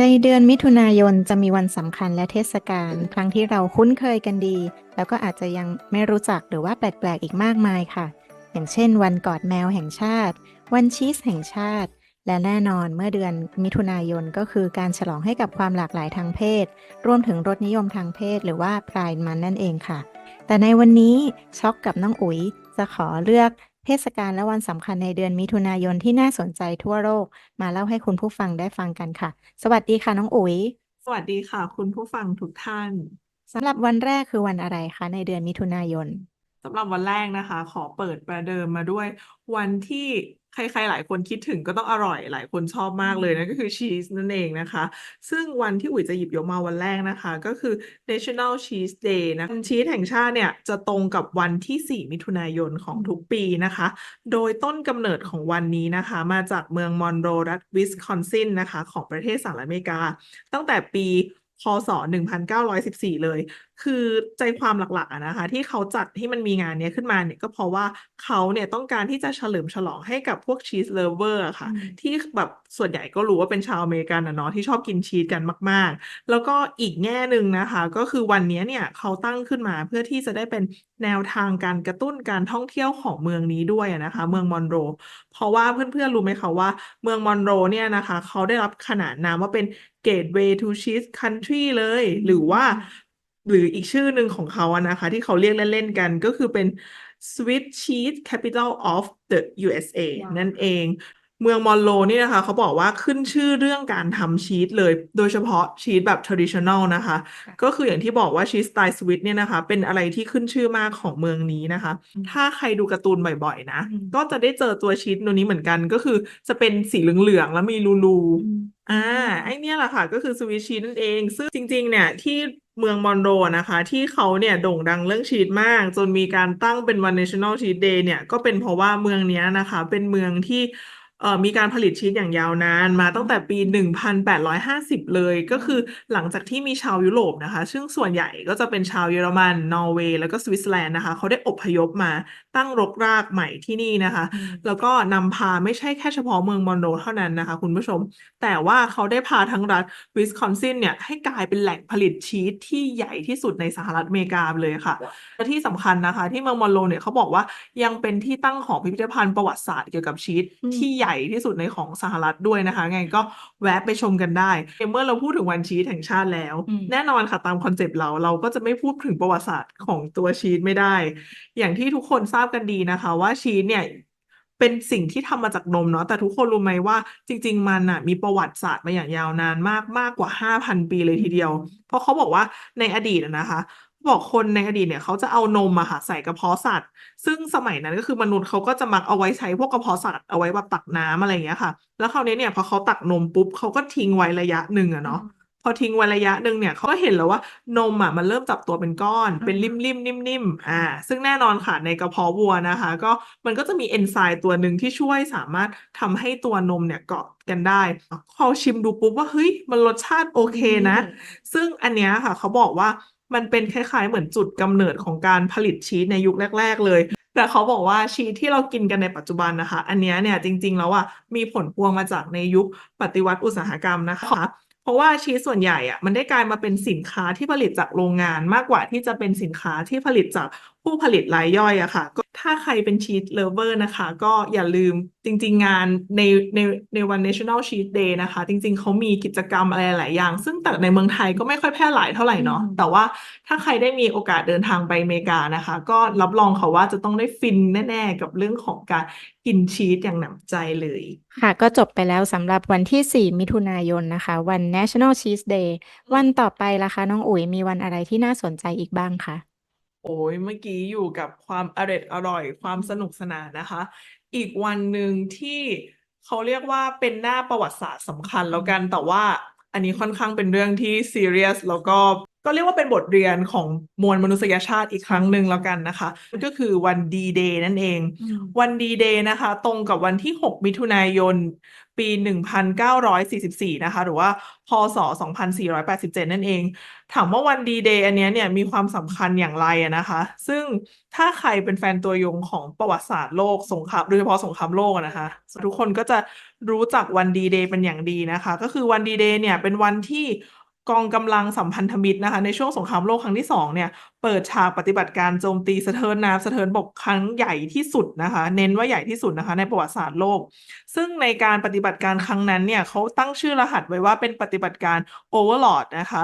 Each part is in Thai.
ในเดือนมิถุนายนจะมีวันสำคัญและเทศกาลครั้งที่เราคุ้นเคยกันดี แล้วก็อาจจะยังไม่รู้จักหรือว่าแปลกๆอีกมากมายค่ะ อย่างเช่น วันกอดแมวแห่งชาติ วันชีสแห่งชาติ และแน่นอนเมื่อเดือนมิถุนายนก็คือการฉลองให้กับความหลากหลายทางเพศ รวมถึงรสนิยมทางเพศหรือว่าพรายมันนั่นเองค่ะ แต่ในวันนี้ช็อกกับน้องอุ๋ยจะขอเลือก เทศกาลและวันสำคัญในเดือนมิถุนายนที่น่าสนใจทั่วโลก มาเล่าให้คุณผู้ฟังได้ฟังกันค่ะ สวัสดีค่ะน้องอุ๋ย สวัสดีค่ะ คุณผู้ฟังทุกท่านสำหรับวันแรกคือวันอะไรคะในเดือนมิถุนายนสำหรับวันแรกนะคะ ขอเปิดประเดิมมาด้วย วันที่ ใครๆหลายคนคิดถึงก็ต้องอร่อยหลายคนชอบมากเลยนั่นก็คือชีสนั่นเองนะคะ ซึ่งวันที่อุ๋ยจะหยิบยกมาวันแรกนะคะ ก็คือ National Cheese Day นะวันชีสแห่งชาติเนี่ยจะตรงกับวันที่ 4 มิถุนายนของทุกปีนะคะ โดยต้นกำเนิดของวันนี้นะคะ มาจากเมืองมอนโรรัฐวิสคอนซินนะคะ ของประเทศสหรัฐอเมริกา ตั้งแต่ปีพศ 1914 เลย คือใจความหลักๆอะนะคะ ที่เขาจัดที่มันมีงานเนี้ยขึ้นมาเนี่ยก็เพราะว่าเขาเนี่ยต้องการที่จะเฉลิมฉลองให้กับพวกชีสเลเวอร์อะค่ะอืมที่แบบส่วนใหญ่ก็รู้ว่าเป็นชาวอเมริกันอะเนาะที่ชอบกินชีสกันมาก ๆ แล้วก็อีกแง่หนึ่งนะคะ ก็คือวันนี้เนี่ยเขาตั้งขึ้นมาเพื่อที่จะได้เป็นแนวทางการกระตุ้นการท่องเที่ยวของเมืองนี้ด้วยอะนะคะ เมืองมอนโร เพราะว่าเพื่อนๆรู้ไหมคะว่า เมืองมอนโรเนี่ยนะคะ เขาได้รับขนานนามว่าเป็น Gateway to Cheese Country เลย หรือว่า หรืออีกชื่อหนึ่งของเขาอะนะคะ ที่เขาเรียกเล่นๆกันก็คือเป็น Sweet Cheese Capital of the USA ว้าวนั่นเอง เมืองมอนโรนี่นะคะ เขาบอกว่าขึ้นชื่อเรื่องการทำชีสเลย โดยเฉพาะชีสแบบ traditional นะคะค่ะก็คืออย่างที่บอกว่าชีสสไตล์สวิตเนี่ยนะคะ เป็นอะไรที่ขึ้นชื่อมากของเมืองนี้นะคะอืมถ้าใครดูการ์ตูนบ่อยๆ นะอืมก็จะได้เจอตัวชีสตัวนี้เหมือนกัน ก็คือจะเป็นสีเหลืองๆ แล้วมีรูอืมๆอ่าไอเนี่ยแหละค่ะ ก็คือสวิตชีสนั่นเอง ซึ่งจริง ๆ เนี่ยที่เมืองมอนโรนะคะ ที่เขาเนี่ยโด่งดังเรื่องชีสมาก จนมีการตั้งเป็นวัน National Cheese Day เนี่ยก็เป็นเพราะว่าเมืองเนี้ยนะคะ เป็นเมืองที่ เอ่อมีการผลิตชีสอย่างยาวนานมาตั้งแต่ปี 1850 เลย ก็คือหลังจากที่มีชาวยุโรปนะคะ ซึ่งส่วนใหญ่ก็จะเป็นชาวเยอรมัน นอร์เวย์ แล้วก็สวิตเซอร์แลนด์นะคะ เขาได้อพยพมาตั้งรกรากใหม่ที่นี่นะคะอืมแล้วก็นำพาไม่ใช่แค่เฉพาะเมืองมอนโรเท่านั้นนะคะ คุณผู้ชม แต่ว่าเขาได้พาทั้งรัฐวิสคอนซินเนี่ยให้กลายเป็นแหล่งผลิตชีสที่ใหญ่ที่สุดในสหรัฐอเมริกาเลยค่ะและที่สำคัญนะคะ ที่เมืองมอนโรเนี่ยเขาบอกว่ายังเป็นที่ตั้งของพิพิธภัณฑ์ประวัติศาสตร์เกี่ยวกับชีสอืมที่ใหญ่ที่สุดในของสหรัฐด้วยนะคะ ไงก็แวะไปชมกันได้ เมื่อเราพูดถึงวันชีสแห่งชาติแล้วอืมแน่นอนค่ะตามคอนเซปต์เราเราก็จะไม่พูดถึงประวัติศาสตร์ของตัวชีสไม่ได้ อย่างที่ทุกคนทราบกันดีนะคะ ว่าชีสเนี่ยเป็นสิ่งที่ทำมาจากนมเนาะแต่ทุกคนรู้ไหมว่าจริง ๆ มันอะมีประวัติศาสตร์มาอย่างยาวนานมากมากกว่า 5,000 ปีเลยทีเดียว เพราะเขาบอกว่าในอดีตอะนะคะ บอกคนในอดีตเนี่ยเขาจะเอานมอะค่ะใส่กระเพาะสัตว์ ซึ่งสมัยนั้นก็คือมนุษย์เขาก็จะมักเอาไว้ใช้พวกกระเพาะสัตว์เอาไว้แบบตักน้ำอะไรอย่างเงี้ยค่ะ แล้วคราวนี้เนี่ยพอเขาตักนมปุ๊บเขาก็ทิ้งไว้ระยะหนึ่งอะเนาะพอทิ้งไว้ระยะหนึ่งเนี่ยเขาก็เห็นแล้วว่านมอะมันเริ่มจับตัวเป็นก้อน เป็นริมริมนิ่มนิ่มๆอ่า ซึ่งแน่นอนค่ะในกระเพาะวัวนะคะ ก็มันก็จะมีเอนไซม์ตัวหนึ่งที่ช่วยสามารถทำให้ตัวนมเนี่ยเกาะกันได้พอชิมดูปุ๊บว่าเฮ้ยมันรสชาติโอเคนะ ซึ่งอันเนี้ยค่ะเขาบอกว่า มันเป็นคล้าย ๆ เหมือนจุดกำเนิดของการผลิตชีสในยุคแรก ๆ เลย แต่เขาบอกว่าชีสที่เรากินกันในปัจจุบันนะคะ อันนี้เนี่ยจริง ๆ แล้วอะมีผลพวงมาจากในยุคปฏิวัติอุตสาหกรรมนะคะ เพราะว่าชีสส่วนใหญ่อะมันได้กลายมาเป็นสินค้าที่ผลิตจากโรงงานมากกว่าที่จะเป็นสินค้าที่ผลิตจาก ผู้ผลิตรายย่อยอะค่ะ ก็ถ้าใครเป็นชีสเลเวอร์นะคะ ก็อย่าลืมจริง ๆ งานในในในวัน National Cheese Day นะคะ จริง ๆเขามีกิจกรรมอะไรหลายอย่าง ซึ่งแต่ในเมืองไทยก็ไม่ค่อยแพร่หลายเท่าไหร่เนาะอืมแต่ว่าถ้าใครได้มีโอกาสเดินทางไปอเมริกานะคะ ก็รับรองค่ะว่าจะต้องได้ฟินแน่ ๆ กับเรื่องของการกินชีสอย่างหนำใจเลย ค่ะ ก็จบไปแล้วสำหรับวันที่ 4 มิถุนายนนะคะ วัน National Cheese Day วันต่อไปล่ะคะ น้องอุ๋ยมีวันอะไรที่น่าสนใจอีกบ้างคะ โอ้ยเมื่อกี้อยู่กับความอร่อยอร่อยความสนุกสนานนะคะ อีกวันหนึ่งที่เขาเรียกว่าเป็นหน้าประวัติศาสตร์สำคัญแล้วกัน แต่ว่าอันนี้ค่อนข้างเป็นเรื่องที่ซีเรียสแล้วก็ก็เรียกว่าเป็นบทเรียนของมวลมนุษยชาติอีกครั้งหนึ่งแล้วกันนะคะ ก็คือวันดีเดย์นั่นเอง วันดีเดย์นะคะ ตรงกับวันที่ 6 มิถุนายน ปี 1944 นะคะ หรือว่า พศ 2487 นั่นเอง ถามว่าวันดีเดย์อันนี้เนี่ยมีความสำคัญอย่างไรนะคะ ซึ่งถ้าใครเป็นแฟนตัวยงของประวัติศาสตร์โลกสงครามโดยเฉพาะสงครามโลกนะคะ ทุกคนก็จะรู้จักวันดีเดย์เป็นอย่างดีนะคะ ก็คือวันดีเดย์เนี่ยเป็นวันที่ กองกำลังสัมพันธมิตรนะคะ ในช่วงสงครามโลกครั้งที่สองเนี่ย เปิดฉากปฏิบัติการโจมตีสะเทินน้ำสะเทินบกครั้งใหญ่ที่สุดนะคะ เน้นว่าใหญ่ที่สุดนะคะ ในประวัติศาสตร์โลก ซึ่งในการปฏิบัติการครั้งนั้นเนี่ยเขาตั้งชื่อรหัสไว้ว่าเป็นปฏิบัติการ Overlord นะคะ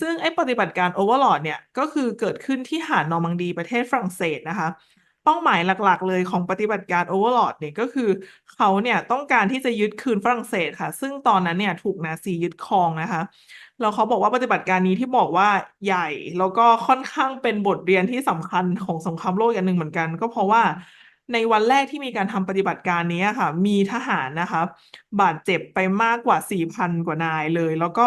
ซึ่งไอ้ปฏิบัติการ Overlord เนี่ยก็คือเกิดขึ้นที่หาดนอร์มังดีประเทศฝรั่งเศสนะคะ เป้าหมายหลักๆ เลยของปฏิบัติการ Overlord เนี่ยก็คือ เขาเนี่ยต้องการที่จะยึดคืนฝรั่งเศสค่ะ ซึ่งตอนนั้นเนี่ยถูกนาซียึดครองนะคะแล้วเขาบอกว่าปฏิบัติการนี้ที่บอกว่าใหญ่แล้วก็ค่อนข้างเป็นบทเรียนที่สำคัญของสงครามโลกอย่างหนึ่งเหมือนกัน ก็เพราะว่าในวันแรกที่มีการทำปฏิบัติการนี้ค่ะ มีทหารนะคะบาดเจ็บไปมากกว่า 4,000 กว่านายเลย แล้วก็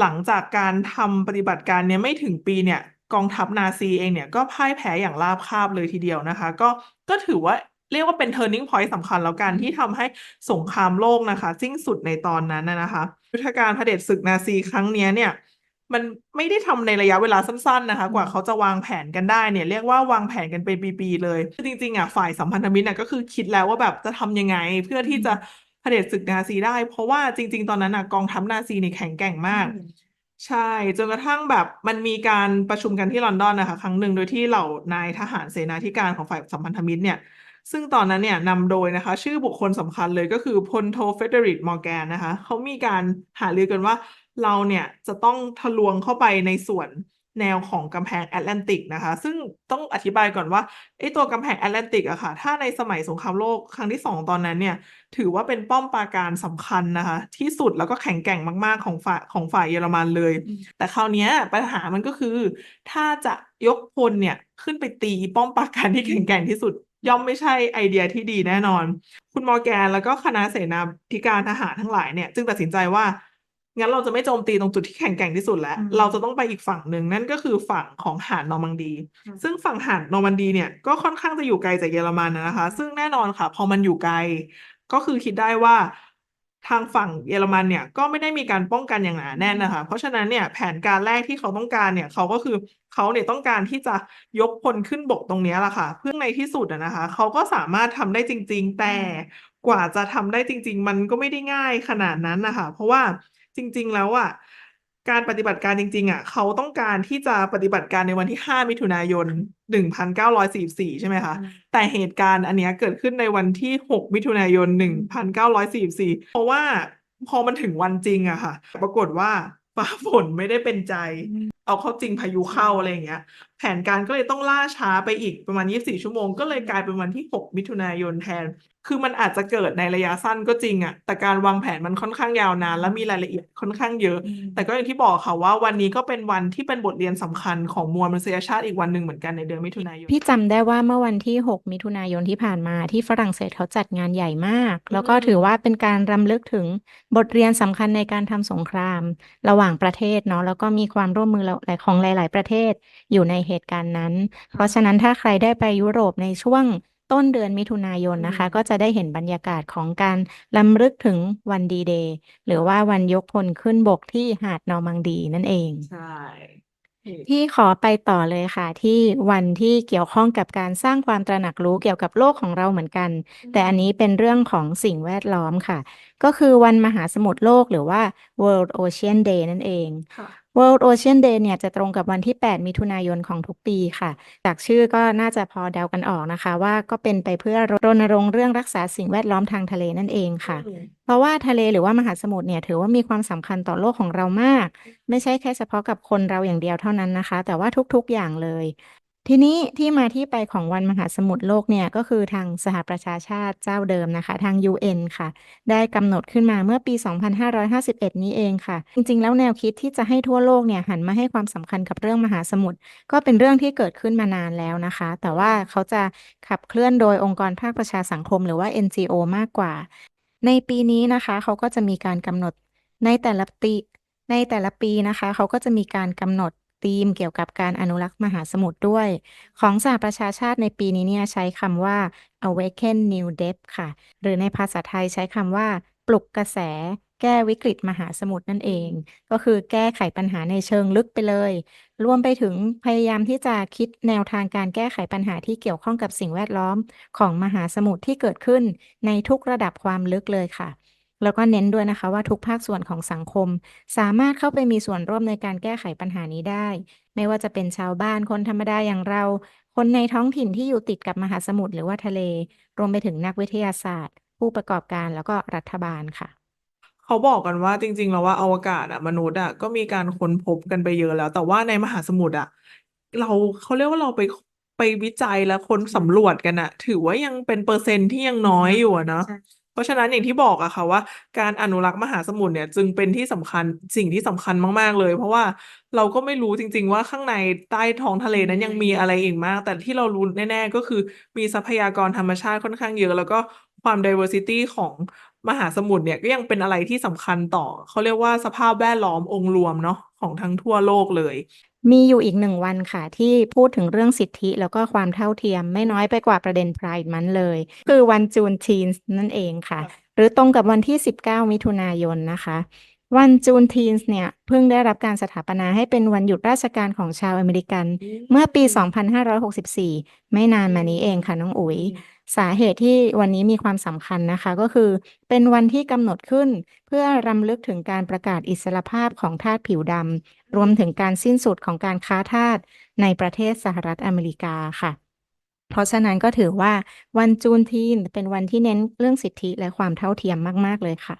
หลังจากการทำปฏิบัติการเนี้ยไม่ถึงปีเนี่ย กองทัพนาซีเองเนี่ยก็พ่ายแพ้อย่างราบคาบเลยทีเดียวนะคะ ก็ก็ถือว่าเรียกว่าเป็น turning point สำคัญแล้วกันที่ทำให้สงครามโลกนะคะสิ้นสุดในตอนนั้นนะคะยุทธการเผด็จศึกนาซีครั้งนี้เนี่ยมันไม่ได้ทำในระยะเวลาสั้นๆนะคะ กว่าเขาจะวางแผนกันได้เนี่ย เรียกว่าวางแผนกันเป็นปีๆเลยคือจริงๆอะฝ่ายสัมพันธมิตรน่ะก็คือคิดแล้วว่าแบบจะทำยังไง เพื่อที่จะเผด็จศึกนาซีได้ เพราะว่าจริง ๆ ตอนนั้นน่ะกองทัพนาซีเนี่ยแข็งแกร่งมาก ใช่ จนกระทั่งแบบมันมีการประชุมกันที่ลอนดอนนะคะ ครั้งหนึ่งโดยที่เหล่านายทหารเสนาธิการของฝ่ายสัมพันธมิตรเนี่ย ซึ่งตอนนั้นเนี่ยนำโดยนะคะ ชื่อบุคคลสำคัญเลยก็คือพลโทเฟเดริกมอร์แกนนะคะ เขามีการหารือกันว่าเราเนี่ยจะต้องทะลวงเข้าไปในส่วน แนวของกำแพงแอตแลนติกนะคะ ซึ่งต้องอธิบายก่อนว่าไอ้ตัวกำแพงแอตแลนติกอะค่ะ ถ้าในสมัยสงครามโลกครั้งที่สองตอนนั้นเนี่ย ถือว่าเป็นป้อมปราการสำคัญนะคะ ที่สุดแล้วก็แข็งแกร่งมาก ๆ ของฝ่ายของฝ่ายเยอรมันเลย แต่คราวเนี้ยปัญหามันก็คือ ถ้าจะยกพลเนี่ยขึ้นไปตีป้อมปราการที่แข็งแกร่งที่สุดย่อมไม่ใช่ไอเดียที่ดีแน่นอน คุณมอร์แกนแล้วก็คณะเสนาธิการทหารทั้งหลายเนี่ย จึงตัดสินใจว่า งั้นเราจะไม่โจมตีตรงจุดที่แข็งแกร่งที่สุดแล้วอืมเราจะต้องไปอีกฝั่งหนึ่งนั่นก็คือฝั่งของหาดนอร์มังดีอืมซึ่งฝั่งหาดนอร์มันดีเนี่ยก็ค่อนข้างจะอยู่ไกลจากเยอรมันนะนะคะ ซึ่งแน่นอนค่ะ พอมันอยู่ไกล ก็คือคิดได้ว่าทางฝั่งเยอรมันเนี่ยก็ไม่ได้มีการป้องกันอย่างหนาแน่นนะคะ เพราะฉะนั้นเนี่ยแผนการแรกที่เขาต้องการเนี่ยเขาก็คือเขาเนี่ยต้องการที่จะยกพลขึ้นบกตรงเนี้ยแหละค่ะ เพื่อในที่สุดอะนะคะ เขาก็สามารถทำได้จริง ๆ แต่กว่าจะทำได้จริง ๆ มันก็ไม่ได้ง่ายขนาดนั้นนะคะ เพราะว่า จริง ๆ แล้วอะการปฏิบัติการจริง ๆ อะ เขาต้องการที่จะปฏิบัติการในวันที่ 5 มิถุนายน 1944 ใช่ไหมคะ แต่เหตุการณ์อันเนี้ยเกิดขึ้นในวันที่ 6 มิถุนายน 1944 เพราะว่าพอมันถึงวันจริงอะค่ะ ปรากฏว่าฟ้าฝนไม่ได้เป็นใจ เอาเข้าจริงพายุเข้าอะไรอย่างเงี้ย แผนการก็เลยต้องล่าช้าไปอีกประมาณ 24 ชั่วโมง ก็เลยกลายเป็นวันที่ 6 มิถุนายนแทน คือมันอาจจะเกิดในระยะสั้นก็จริงอะแต่การวางแผนมันค่อนข้างยาวนาน และมีรายละเอียดค่อนข้างเยอะ แต่ก็อย่างที่บอกค่ะว่าวันนี้ก็เป็นวันที่เป็นบทเรียนสำคัญของมวลมนุษยชาติอีกวันหนึ่งเหมือนกันในเดือนมิถุนายน พี่จำได้ว่าเมื่อวันที่ 6 มิถุนายนที่ผ่านมาที่ฝรั่งเศสเขาจัดงานใหญ่มาก แล้วก็อืมถือว่าเป็นการรำลึกถึงบทเรียนสำคัญในการทำสงคราม ระหว่างประเทศเนาะแล้วก็มีความร่วมมือหลายของหลาย ๆ ประเทศอยู่ในเหตุการณ์นั้น เพราะฉะนั้นถ้าใครได้ไปยุโรปในช่วง ต้นเดือนมิถุนายนนะคะอืมก็จะได้เห็นบรรยากาศของการรำลึกถึงวันดีเดย์หรือว่าวันยกพลขึ้นบกที่หาดนอร์มังดีนั่นเอง ใช่พี่ขอไปต่อเลยค่ะ ที่วันที่เกี่ยวข้องกับการสร้างความตระหนักรู้เกี่ยวกับโลกของเราเหมือนกัน แต่อันนี้เป็นเรื่องของสิ่งแวดล้อมค่ะ ก็คือวันมหาสมุทรโลกหรือว่า World Ocean Day นั่นเองค่ะ World Ocean Day เนี่ยจะตรงกับวันที่ 8 มิถุนายนของทุกปีค่ะ จากชื่อก็น่าจะพอเดากันออกนะคะ ว่าก็เป็นไปเพื่อรณรงค์เรื่องรักษาสิ่งแวดล้อมทางทะเลนั่นเองค่ะอืมเพราะว่าทะเลหรือว่ามหาสมุทรเนี่ยถือว่ามีความสำคัญต่อโลกของเรามาก ไม่ใช่แค่เฉพาะกับคนเราอย่างเดียวเท่านั้นนะคะ แต่ว่าทุกๆอย่างเลย ทีนี้ที่มาที่ไปของวันมหาสมุทรโลกเนี่ย ก็คือทางสหประชาชาติเจ้าเดิมนะคะ ทาง UN ค่ะ ได้กำหนดขึ้นมาเมื่อปี 2551 นี้เองค่ะ จริง ๆ แล้วแนวคิดที่จะให้ทั่วโลกเนี่ย หันมาให้ความสำคัญกับเรื่องมหาสมุทรก็เป็นเรื่องที่เกิดขึ้นมานานแล้วนะคะ แต่ว่าเขาจะขับเคลื่อนโดยองค์กรภาคประชาสังคม หรือว่า NGO มากกว่า ในปีนี้นะคะเขาก็จะมีการกำหนดในแต่ละปีในแต่ละปีนะคะ เขาก็จะมีการกำหนด ธีมเกี่ยวกับการอนุรักษ์มหาสมุทรด้วย ของสหประชาชาติในปีนี้เนี่ยใช้คำว่า awaken new depth ค่ะ หรือในภาษาไทยใช้คำว่า ปลุกกระแส แก้วิกฤตมหาสมุทรนั่นเอง ก็คือแก้ไขปัญหาในเชิงลึกไปเลย รวมไปถึงพยายามที่จะคิดแนวทางการแก้ไขปัญหาที่เกี่ยวข้องกับสิ่งแวดล้อม ของมหาสมุทรที่เกิดขึ้นในทุกระดับความลึกเลยค่ะ แล้วก็เน้นด้วยนะคะว่าทุกภาคส่วนของสังคม สามารถเข้าไปมีส่วนร่วมในการแก้ไขปัญหานี้ได้ ไม่ว่าจะเป็นชาวบ้านคนธรรมดาอย่างเรา คนในท้องถิ่นที่อยู่ติดกับมหาสมุทรหรือว่าทะเล รวมไปถึงนักวิทยาศาสตร์ ผู้ประกอบการแล้วก็รัฐบาลค่ะเขาบอกกันว่าจริง ๆ แล้วว่าอวกาศอะมนุษย์อะก็มีการค้นพบกันไปเยอะแล้ว แต่ว่าในมหาสมุทรอะเราเขาเรียกว่าเราไปไปวิจัยและค้นสำรวจกันอะถือว่ายังเป็นเปอร์เซ็นต์ที่ยังน้อยอยู่อะเนาะ เพราะฉะนั้นอย่างที่บอกอะค่ะว่า การอนุรักษ์มหาสมุทรเนี่ยจึงเป็นที่สำคัญสิ่งที่สำคัญมากๆเลย เพราะว่าเราก็ไม่รู้จริง ๆ ว่าข้างในใต้ท้องทะเลนั้นยังมีอะไรอีกมาก แต่ที่เรารู้แน่ ๆ ก็คือมีทรัพยากรธรรมชาติค่อนข้างเยอะ แล้วก็ความ diversity ของมหาสมุทรเนี่ยก็ยังเป็นอะไรที่สำคัญต่อ เขาเรียกว่าสภาพแวดล้อมองค์รวมเนาะของทั้งทั่วโลกเลย มีอยู่อีกหนึ่งวันค่ะ ที่พูดถึงเรื่องสิทธิแล้วก็ความเท่าเทียมไม่น้อยไปกว่าประเด็น Pride มันเลย คือวันจูนทีนนั่นเองค่ะ หรือตรงกับวันที่ 19 มิถุนายนนะคะ วันจูนทีนเนี่ย เพิ่งได้รับการสถาปนาให้เป็นวันหยุดราชการของชาวอเมริกัน เมื่อปี 2564 ไม่นานมานี้เองค่ะน้องอุ๋ยสาเหตุที่วันนี้มีความสำคัญนะคะก็คือ เป็นวันที่กำหนดขึ้นเพื่อรำลึกถึงการประกาศอิสรภาพของทาสผิวดำ รวมถึงการสิ้นสุดของการค้าทาสในประเทศสหรัฐอเมริกาค่ะ เพราะฉะนั้นก็ถือว่าวันจูนทีนเป็นวันที่เน้นเรื่องสิทธิและความเท่าเทียมมาก ๆ เลยค่ะ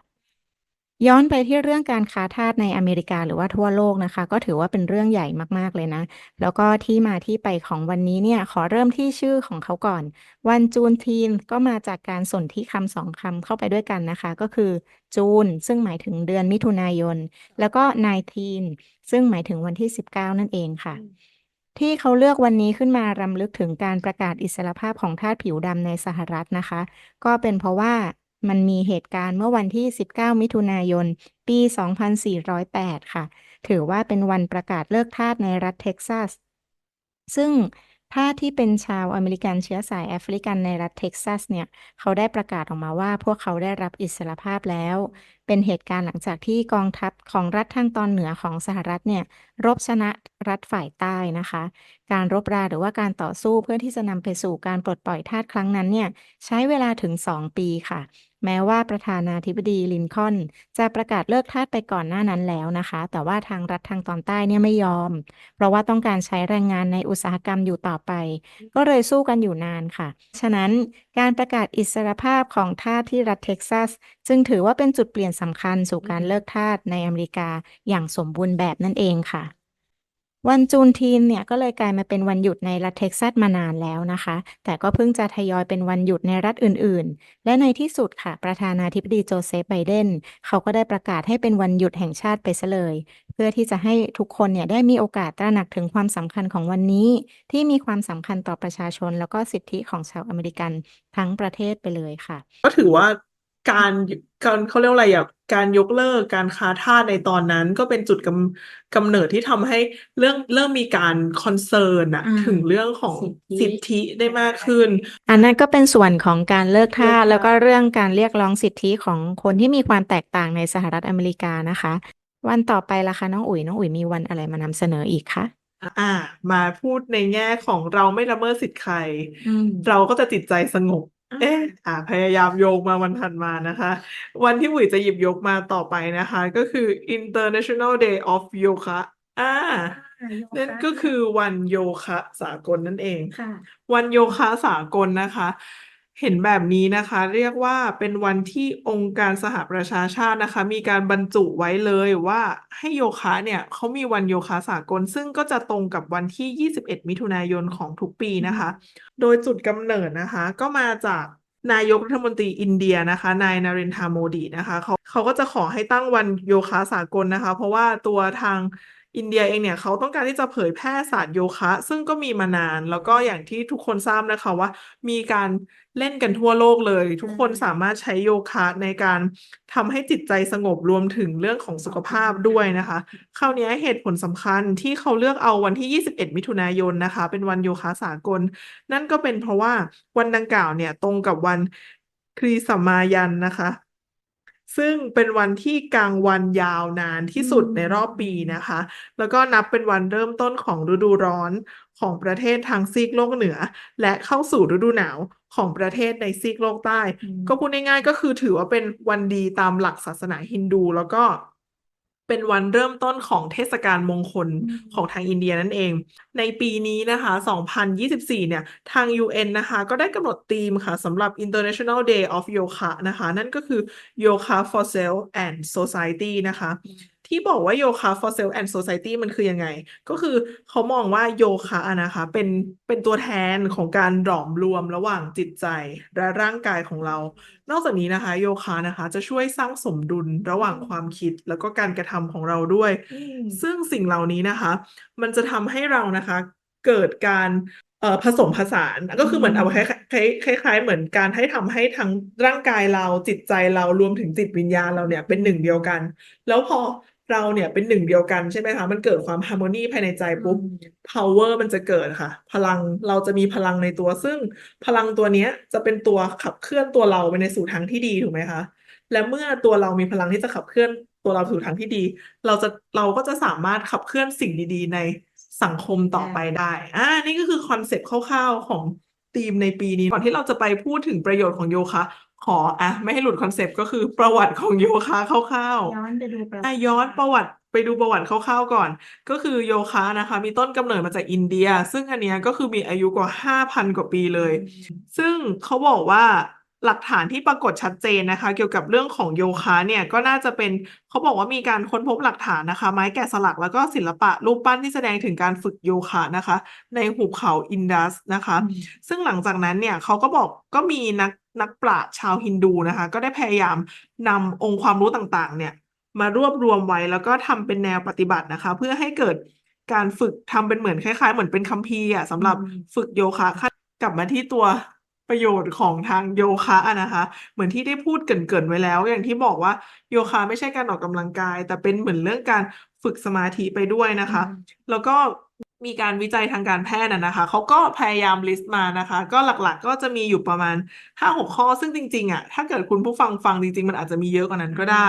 ย้อนไปที่เรื่องการค้าทาสในอเมริกาหรือว่าทั่วโลกนะคะ ก็ถือว่าเป็นเรื่องใหญ่มากๆเลยนะ แล้วก็ที่มาที่ไปของวันนี้เนี่ย ขอเริ่มที่ชื่อของเขาก่อน วันจูนทีนก็มาจากการสนธิคำสองคำเข้าไปด้วยกันนะคะ ก็คือจูน ซึ่งหมายถึงเดือนมิถุนายน แล้วก็นายทีนซึ่งหมายถึงวันที่ 19 นั่นเองค่ะที่เขาเลือกวันนี้ขึ้นมารำลึกถึงการประกาศอิสรภาพของทาสผิวดำในสหรัฐนะคะ ก็เป็นเพราะว่า มันมีเหตุการณ์เมื่อวันที่ 19 มิถุนายน ปี 2408 ค่ะ ถือว่าเป็นวันประกาศเลิกทาสในรัฐเท็กซัส ซึ่งทาสที่เป็นชาวอเมริกันเชื้อสายแอฟริกันในรัฐเท็กซัสเนี่ย เขาได้ประกาศออกมาว่าพวกเขาได้รับอิสรภาพแล้ว เป็นเหตุการณ์หลังจากที่กองทัพของรัฐทางตอนเหนือของสหรัฐเนี่ยรบชนะรัฐฝ่ายใต้นะคะ การรบราหรือว่าการต่อสู้เพื่อที่จะนำไปสู่การปลดปล่อยทาสครั้งนั้นเนี่ยใช้เวลาถึง 2 ปีค่ะ แม้ว่าประธานาธิบดีลินคอนจะประกาศเลิกทาสไปก่อนหน้านั้นแล้วนะคะ แต่ว่าทางรัฐทางตอนใต้เนี่ยไม่ยอม เพราะว่าต้องการใช้แรงงานในอุตสาหกรรมอยู่ต่อไป ก็เลยสู้กันอยู่นานค่ะ ฉะนั้นการประกาศอิสรภาพของทาสที่รัฐเท็กซัส จึงถือว่าเป็นจุดเปลี่ยนสำคัญสู่การเลิกทาสในอเมริกาอย่างสมบูรณ์แบบนั่นเองค่ะ วันจูนทีนเนี่ยก็เลยกลายมาเป็นวันหยุดในรัฐเท็กซัสมานานแล้วนะคะ แต่ก็เพิ่งจะทยอยเป็นวันหยุดในรัฐอื่นๆ และในที่สุดค่ะ ประธานาธิบดีโจเซฟไบเดนเขาก็ได้ประกาศให้เป็นวันหยุดแห่งชาติไปซะเลย เพื่อที่จะให้ทุกคนเนี่ยได้มีโอกาสตระหนักถึงความสำคัญของวันนี้ ที่มีความสำคัญต่อประชาชน แล้วก็สิทธิของชาวอเมริกันทั้งประเทศไปเลยค่ะ ก็ถือว่า การการเขาเรียกว่าอะไรอะการยกเลิกการค้าทาสในตอนนั้น ก็เป็นจุดกำกำเนิดที่ทำให้เรื่องเริ่มมีการคอนเซิร์นอะอืมถึงเรื่องของสิสิททธิธิได้มากขึ้น อันนั้นก็เป็นส่วนของการเลิกทาสเลิกทาสแล้วก็เรื่องการเรียกร้องสิทธิของคนที่มีความแตกต่างในสหรัฐอเมริกานะคะ วันต่อไปล่ะคะน้องอุ๋ยน้องอุ๋ยมีวันอะไรมานำเสนออีกคะอ่า มาพูดในแง่ของเราไม่ละเมิดสิทธิ์ใครอืมเราก็จะจิตใจสงบ เอ๊ะอ่าพยายามโยงมาวันถัดมานะคะ วันที่หมุยจะหยิบยกมาต่อไปนะคะ ก็คือ International Day of Yoga อ่านั่นก็คือวันโยคะสากลนั่นเอง ค่ะ วันโยคะสากลนะคะ เห็นแบบนี้นะคะ เรียกว่าเป็นวันที่องค์การสหประชาชาตินะคะ มีการบรรจุไว้เลยว่าให้โยคะเนี่ยเขามีวันโยคะสากล ซึ่งก็จะตรงกับวันที่ 21 มิถุนายนของทุกปีนะคะ โดยจุดกำเนิดนะคะ ก็มาจากนายกรัฐมนตรีอินเดียนะคะ นายนาเรนทราโมดีนะคะเขาเขาก็จะขอให้ตั้งวันโยคะสากลนะคะ เพราะว่าตัวทาง อินเดียเองเนี่ยเขาต้องการที่จะเผยแพร่ศาสตร์โยคะ ซึ่งก็มีมานาน แล้วก็อย่างที่ทุกคนทราบนะคะว่า มีการเล่นกันทั่วโลกเลย ทุกคนสามารถใช้โยคะในการทำให้จิตใจสงบรวมถึงเรื่องของสุขภาพด้วยนะคะ คราวนี้เหตุผลสำคัญที่เขาเลือกเอาวันที่ 21 มิถุนายนนะคะ เป็นวันโยคะสากล นั่นก็เป็นเพราะว่าวันดังกล่าวเนี่ยตรงกับวันคริสต์มายันนะคะ ซึ่งเป็นวันที่กลางวันยาวนานที่สุดในรอบปีนะคะ แล้วก็นับเป็นวันเริ่มต้นของฤดูร้อนของประเทศทางซีกโลกเหนือ และเข้าสู่ฤดูหนาวของประเทศในซีกโลกใต้อืมก็พูดง่ายๆก็คือถือว่าเป็นวันดีตามหลักศาสนาฮินดู แล้วก็ เป็นวันเริ่มต้นของเทศกาลมงคลอืมของทางอินเดียนั่นเอง ในปีนี้นะคะ 2024 เนี่ย ทาง UN นะคะ ก็ได้กำหนดธีมค่ะสำหรับ International Day of Yoga นะคะ นั่นก็คือ Yoga for Self and Society นะคะ ที่บอกว่าโยคะ for self and society มันคือยังไง ก็คือเขามองว่าโยคะอะนะคะ เป็นเป็นตัวแทนของการหลอมรวมระหว่างจิตใจและร่างกายของเรา นอกจากนี้นะคะ โยคะนะคะ จะช่วยสร้างสมดุลระหว่างความคิดแล้วก็การกระทำของเราด้วยอืมซึ่งสิ่งเหล่านี้นะคะ มันจะทำให้เรานะคะ เกิดการเอ่อผสมผสานก็คือเหมือนเอาคล้ายๆคล้ายๆคล้ายๆเหมือนการให้ทำให้ทั้งร่างกายเราจิตใจเรารวมถึงจิตวิญญาณเราเนี่ยเป็นหนึ่งเดียวกัน แล้วพอ เราเนี่ยเป็นหนึ่งเดียวกันใช่ไหมคะ มันเกิดความฮาร์โมนีภายในใจปุ๊บ power มันจะเกิดค่ะ พลังเราจะมีพลังในตัว ซึ่งพลังตัวเนี้ยจะเป็นตัวขับเคลื่อนตัวเราไปในสู่ทางที่ดีถูกไหมคะ และเมื่อตัวเรามีพลังที่จะขับเคลื่อนตัวเราสู่ทางที่ดี เราจะเราก็จะสามารถขับเคลื่อนสิ่งดี ๆ ในสังคมต่อไปได้ อ่า นี่ก็คือคอนเซ็ปต์คร่าวๆของธีมในปีนี้ ก่อนที่เราจะไปพูดถึงประโยชน์ของโยคะ ขออะไม่ให้หลุดคอนเซ็ปต์ก็คือประวัติของโยคะคร่าวๆย้อนไปดูประวัอะติย้อนประวัติไปดูประวัติคร่าวๆก่อน ก็คือโยคะนะคะ มีต้นกำเนิดมาจากอินเดีย ซึ่งอันเนี้ยก็คือมีอายุกว่า5,000กว่าปีเลย ซึ่งเขาบอกว่า หลักฐานที่ปรากฏชัดเจนนะคะ เกี่ยวกับเรื่องของโยคะเนี่ยก็น่าจะเป็นเขาบอกว่ามีการค้นพบหลักฐานนะคะ ไม้แกะสลักแล้วก็ศิลปะรูปปั้นที่แสดงถึงการฝึกโยคะนะคะ ในหุบเขาอินดัสนะคะ ซึ่งหลังจากนั้นเนี่ยเขาก็บอกก็มีนักนักปราชญ์ชาวฮินดูนะคะ ก็ได้พยายามนำองค์ความรู้ต่างๆ เนี่ยมารวบรวมไว้แล้วก็ทำเป็นแนวปฏิบัตินะคะ เพื่อให้เกิดการฝึกทำเป็นเหมือนคล้าย ๆ เหมือนเป็นคัมภีร์อะสำหรับฝึกโยคะกลับมาที่ตัว ประโยชน์ของทางโยคะอะนะคะ เหมือนที่ได้พูดเกริ่นๆไว้แล้ว อย่างที่บอกว่าโยคะไม่ใช่การออกกำลังกาย แต่เป็นเหมือนเรื่องการฝึกสมาธิไปด้วยนะคะ แล้วก็ มีการวิจัยทางการแพทย์นะนะคะเขาก็พยายามลิสต์มานะคะ ก็หลักๆ ก็จะมีอยู่ประมาณห้าหกข้อซึ่งจริงๆอะถ้าเกิดคุณผู้ฟังฟังจริง ๆ มันอาจจะมีเยอะกว่านั้นก็ได้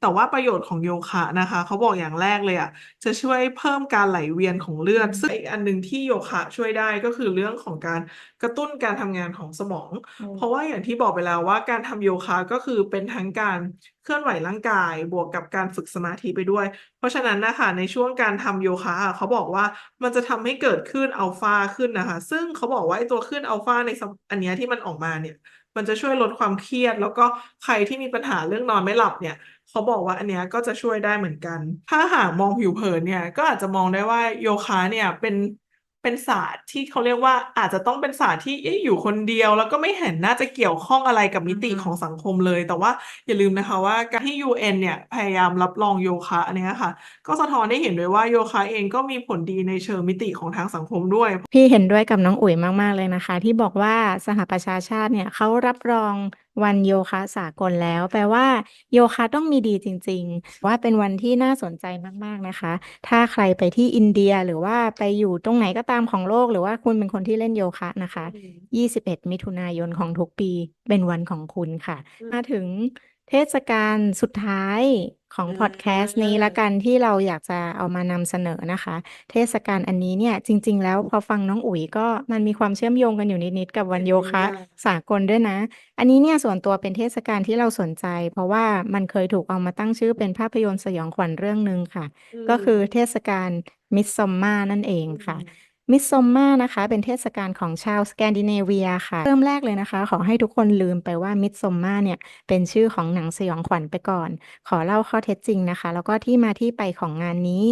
แต่ว่าประโยชน์ของโยคะนะคะเขาบอกอย่างแรกเลยอะจะช่วยเพิ่มการไหลเวียนของเลือด ซึ่งอีกอันหนึ่งที่โยคะช่วยได้ก็คือเรื่องของการกระตุ้นการทำงานของสมอง เพราะว่าอย่างที่บอกไปแล้วว่าการทำโยคะก็คือเป็นทั้งการเคลื่อนไหวร่างกายบวกกับการฝึกสมาธิไปด้วย เพราะฉะนั้นนะคะในช่วงการทำโยคะเขาบอกว่ามันจะทำให้เกิดคลื่นอัลฟาขึ้นนะคะ ซึ่งเขาบอกว่าไอตัวคลื่นอัลฟาในอันนี้ที่มันออกมาเนี่ย มันจะช่วยลดความเครียด แล้วก็ใครที่มีปัญหาเรื่องนอนไม่หลับเนี่ยเขาบอกว่าอันเนี้ยก็จะช่วยได้เหมือนกัน ถ้าหากมองผิวเผินเนี่ยก็อาจจะมองได้ว่าโยคะเนี่ยเป็น เป็นศาสตร์ที่เขาเรียกว่าอาจจะต้องเป็นศาสตร์ที่เอ๊ะอยู่คนเดียว แล้วก็ไม่เห็นน่าจะเกี่ยวข้องอะไรกับมิติอือฮึของสังคมเลย แต่ว่าอย่าลืมนะคะว่าการที่ UN เนี่ยพยายามรับรองโยคะอันเนี้ยค่ะ ก็สะท้อนให้เห็นด้วยว่าโยคะเองก็มีผลดีในเชิงมิติของทางสังคมด้วย พี่เห็นด้วยกับน้องอุ๋ยมาก ๆ เลยนะคะ ที่บอกว่าสหประชาชาติเนี่ยเขารับรองวันโยคะสากลแล้ว แปลว่า โยคะต้องมีดีจริง ๆ ว่าเป็นวันที่น่าสนใจมาก ๆ นะคะ ถ้าใครไปที่อินเดียหรือว่าไปอยู่ตรงไหนก็ตามของโลก หรือว่าคุณเป็นคนที่เล่นโยคะนะคะ 21 มิถุนายนของทุกปี เป็นวันของคุณค่ะอืมมาถึง เทศกาลสุดท้ายของอ่าพอดแคสต์นี้ละกันที่เราอยากจะเอามานำเสนอนะคะ เทศกาลอันนี้เนี่ยจริง ๆ แล้วพอฟังน้องอุ๋ยก็มันมีความเชื่อมโยงกันอยู่นิดๆกับวันโยคะสากลด้วยนะ อันนี้เนี่ยส่วนตัวเป็นเทศกาลที่เราสนใจ เพราะว่ามันเคยถูกเอามาตั้งชื่อเป็นภาพยนตร์สยองขวัญเรื่องหนึ่งค่ะ ก็คือเทศกาลมิดซัมมานั่นเองค่ะ มิดซอมมานะคะ เป็นเทศกาลของชาวสแกนดิเนเวียค่ะ เริ่มแรกเลยนะคะ ขอให้ทุกคนลืมไปว่ามิดซอมมาเนี่ย เป็นชื่อของหนังสยองขวัญไปก่อน ขอเล่าข้อเท็จจริงนะคะ แล้วก็ที่มาที่ไปของงานนี้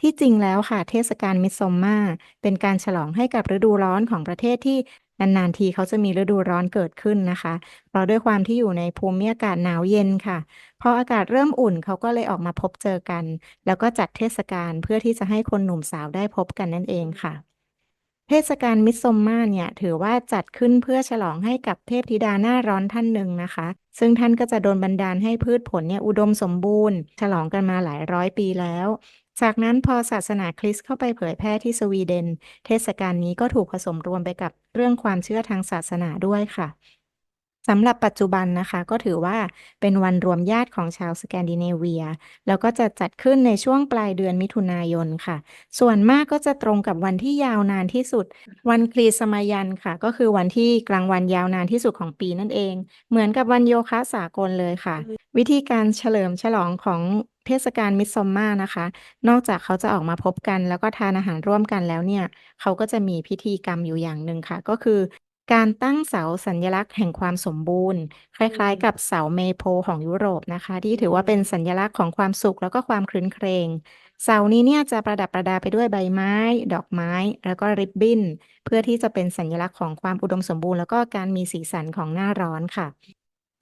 ที่จริงแล้วค่ะ เทศกาลมิดซอมมาเป็นการฉลองให้กับฤดูร้อนของประเทศที่นานๆทีเขาจะมีฤดูร้อนเกิดขึ้นนะคะ เพราะด้วยความที่อยู่ในภูมิอากาศหนาวเย็นค่ะ พออากาศเริ่มอุ่นเขาก็เลยออกมาพบเจอกัน แล้วก็จัดเทศกาลเพื่อที่จะให้คนหนุ่มสาวได้พบกันนั่นเองค่ะ เทศกาลมิสซมมาเนี่ย ถือว่าจัดขึ้นเพื่อฉลองให้กับเทพธิดาหน้าร้อนท่านหนึ่งนะคะ ซึ่งท่านก็จะโดนบันดาลให้พืชผลเนี่ยอุดมสมบูรณ์ ฉลองกันมาหลายร้อยปีแล้ว จากนั้นพอศาสนาคริสต์เข้าไปเผยแพร่ที่สวีเดน เทศกาลนี้ก็ถูกผสมรวมไปกับเรื่องความเชื่อทางศาสนาด้วยค่ะ สำหรับปัจจุบันนะคะก็ถือว่าเป็นวันรวมญาติของชาวสแกนดิเนเวีย แล้วก็จะจัดขึ้นในช่วงปลายเดือนมิถุนายนค่ะ ส่วนมากก็จะตรงกับวันที่ยาวนานที่สุด วันครีสมายันค่ะ ก็คือวันที่กลางวันยาวนานที่สุดของปีนั่นเอง เหมือนกับวันโยคะสากลเลยค่ะ วิธีการเฉลิมฉลองของเทศกาลมิดซัมมานะคะ นอกจากเขาจะออกมาพบกัน แล้วก็ทานอาหารร่วมกันแล้วเนี่ย เขาก็จะมีพิธีกรรมอยู่อย่างหนึ่งค่ะ ก็คือ การตั้งเสาสัญลักษณ์แห่งความสมบูรณ์ คล้าย ๆ กับเสาเมโพลของยุโรปนะคะ ที่ถือว่าเป็นสัญลักษณ์ของความสุขแล้วก็ความครื้นเครง เสานี้เนี่ยจะประดับประดาไปด้วยใบไม้ ดอกไม้ แล้วก็ริบบิ้น เพื่อที่จะเป็นสัญลักษณ์ของความอุดมสมบูรณ์ แล้วก็การมีสีสันของหน้าร้อนค่ะ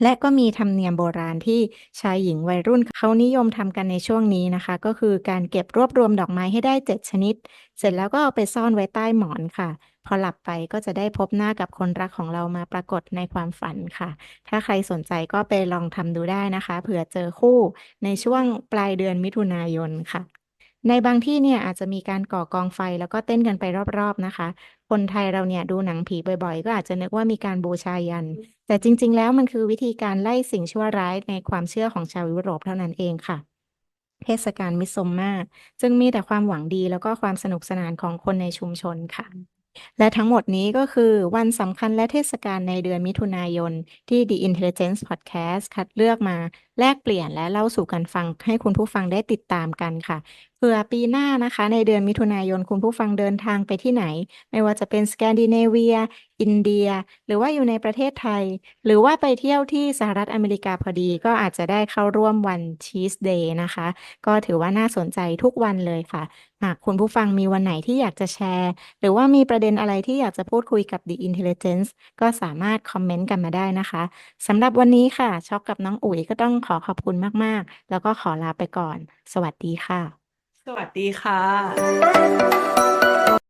และก็มีธรรมเนียมโบราณที่ชายหญิงวัยรุ่นเขานิยมทำกันในช่วงนี้นะคะ ก็คือการเก็บรวบรวมดอกไม้ให้ได้ 7 ชนิด เสร็จแล้วก็เอาไปซ่อนไว้ใต้หมอนค่ะ พอหลับไปก็จะได้พบหน้ากับคนรักของเรามาปรากฏในความฝันค่ะ ถ้าใครสนใจก็ไปลองทำดูได้นะคะ เผื่อเจอคู่ในช่วงปลายเดือนมิถุนายนค่ะในบางที่เนี่ยอาจจะมีการก่อกองไฟแล้วก็เต้นกันไปรอบๆนะคะ คนไทยเราเนี่ยดูหนังผีบ่อยๆ ก็อาจจะนึกว่ามีการบูชายัน แต่จริง ๆ แล้วมันคือวิธีการไล่สิ่งชั่วร้ายในความเชื่อของชาวยุโรปเท่านั้นเองค่ะ เทศกาลมิสซมมาจึงมีแต่ความหวังดีแล้วก็ความสนุกสนานของคนในชุมชนค่ะ และทั้งหมดนี้ก็คือวันสำคัญและเทศกาลในเดือนมิถุนายนที่ The Intelligence Podcast คัดเลือกมาแลกเปลี่ยนและเล่าสู่กันฟังให้คุณผู้ฟังได้ติดตามกันค่ะเผื่อปีหน้านะคะ ในเดือนมิถุนายนคุณผู้ฟังเดินทางไปที่ไหน ไม่ว่าจะเป็นสแกนดิเนเวีย อินเดีย หรือว่าอยู่ในประเทศไทย หรือว่าไปเที่ยวที่สหรัฐอเมริกาพอดี ก็อาจจะได้เข้าร่วมวันชีสเดย์นะคะ ก็ถือว่าน่าสนใจทุกวันเลยค่ะ หากคุณผู้ฟังมีวันไหนที่อยากจะแชร์ หรือว่ามีประเด็นอะไรที่อยากจะพูดคุยกับ The Intelligence ก็สามารถคอมเมนต์กันมาได้นะคะสำหรับวันนี้ค่ะช็อกกับน้องอุ๋ยก็ต้องขอขอบคุณมาก ๆ แล้วก็ขอลาไปก่อน สวัสดีค่ะ สวัสดีค่ะ